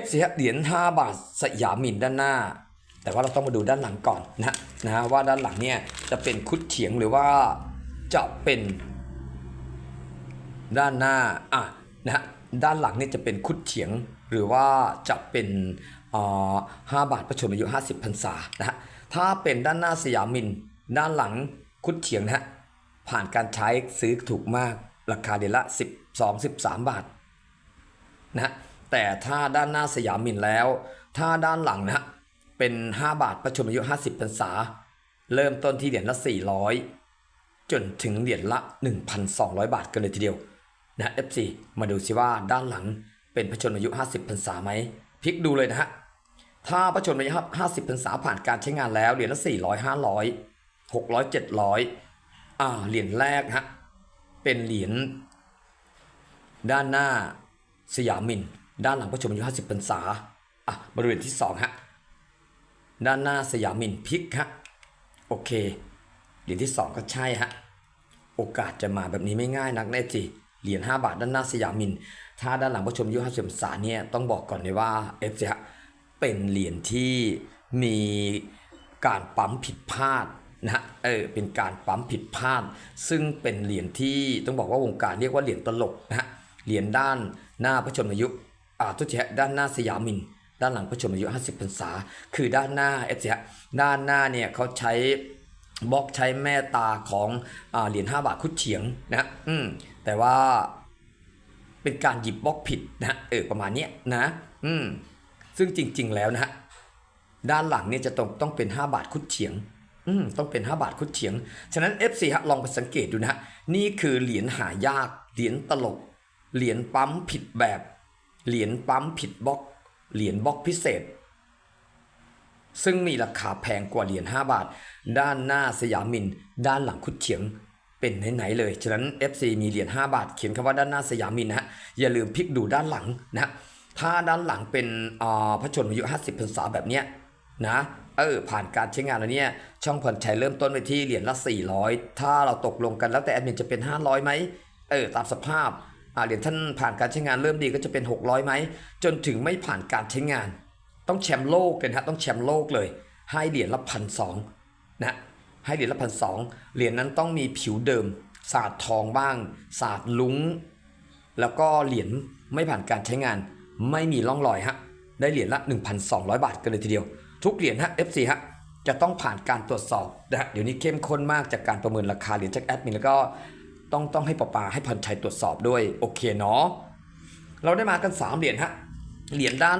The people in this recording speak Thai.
F สิฮะเหรียญ5บาทสยามหมินด้านหน้า แต่ว่าเราต้องมาดูด้านหลังก่อนนะนะฮะว่าด้านหลังเนี่ยจะเป็นคุดเฉียงหรือว่าจะเป็นด้านหน้าอะนะฮะด้านหลังนี่จะเป็นคุดเฉียงหรือว่าจะเป็นเอ่อ5บาทประชนอายุ 50พรรษานะฮะถ้าเป็นด้านหน้าสยามมิน ด้านหลังคุดเฉียงนะฮะผ่านการใช้ซื้อถูกมากราคาเดือนละ 12 13 บาทนะฮะ แต่ถ้าด้านหน้าสยามมินแล้ว ถ้าด้านหลังนะฮะเป็น 5 บาทประชมอายุ 50พรรษา เริ่มต้นที่เหรียญละ 400 จนถึงเหรียญละ 1,200 บาทกันเลยทีเดียวนะ FC มาดูสิว่าด้านหลังเป็นประชนอายุ 50พรรษาไหมพลิกดูเลยนะฮะถ้าประชนอายุ50พรรษาผ่านการใช้งานแล้วเหรียญละ 400 500 600 700อ่าเหรียญแรกฮะเป็นเหรียญด้านหน้าสยามมิน ด้านหลังพระชมายุ50พรรษาอะบริเวณที่สองฮะด้านหน้าสยามมินพิกฮะโอเคเหรียญที่สองก็ใช่ฮะโอกาสจะมาแบบนี้ไม่ง่ายนักแน่จีเหรียญ5บาทด้านหน้าสยามมิน ถ้าด้านหลังพระชมอายุ50พรรษาเนี่ยต้องบอกก่อนเลยว่าเอฟซีฮะเป็นเหรียญที่มีการปั๊มผิดพลาดนะฮะเออเป็นการปั๊มผิดพลาด ซึ่งเป็นเหรียญที่ต้องบอกว่าวงการเรียกว่าเหรียญตลกนะฮะเหรียญด้านหน้าพระชนมายุ ทุกทีฮะด้านหน้าสยามิน ด้านหลังพระชนมายุ 50พรรษา คือด้านหน้าเอฟซีฮะด้านหน้าเนี่ยเขาใช้บล็อกใช้แม่ตาของอเหรียญ5บาทคุดเฉียงนะอืมแต่ว่าเป็นการหยิบบล็อกผิดนะฮะเออประมาณเนี้ยนะอืมซึ่งจริง ๆ แล้วนะฮะด้านหลังเนี่ยจะต้องต้องเป็น 5 บาทคุดเฉียงอืมต้องเป็น 5 บาทคุดเฉียง ฉะนั้น FC ฮะลองไปสังเกตดูนะฮะนี่คือเหรียญหายากเหรียญตลกเหรียญปั๊มผิดแบบ เหรียญปั๊มผิดบล็อก เหรียญบล็อกพิเศษ ซึ่งมีราคาแพงกว่าเหรียญ5บาท ด้านหน้าสยามิน ด้านหลังคุดเฉียงเป็นไหนๆเลย ฉะนั้น FC มีเหรียญ5บาท เขียนคำว่าด้านหน้าสยามินนะฮะ อย่าลืมพลิกดูด้านหลังนะ ถ้าด้านหลังเป็นอ่าพระชนมายุ 50พรรษาแบบเนี้ยนะเออผ่านการใช้งานแล้วเนี่ย ช่องผ่อนใชัยเริ่มต้นไปที่เหรียญละ 400 ถ้าเราตกลงกันแล้วแต่แอดมินจะเป็น 500ไหมเออตามสภาพ เหรียญท่านผ่านการใช้งานเริ่มดีก็จะเป็น 600ไหมจนถึงไม่ผ่านการใช้งาน ต้องแชมป์โลกเลยนะฮะต้องแชมป์โลกเลย ให้เหรียญละพันสองนะให้เหรียญละพันสองเหรียญนั้นต้องมีผิวเดิมสาดทองบ้างสาดลุ้ง แล้วก็เหรียญไม่ผ่านการใช้งาน ไม่มีร่องรอยฮะได้เหรียญละ 1,200 บาทกันเลยทีเดียว ทุกเหรียญฮะ FC ฮะจะต้องผ่านการตรวจสอบนะฮะเดี๋ยวนี้เข้มข้นมากจากการประเมินราคาเหรียญจากแอดมินแล้วก็ ต้องต้องให้ปปาให้พันชัยตรวจสอบด้วยโอเคเนาะเราได้มากัน 3 เหรียญฮะเหรียญด้าน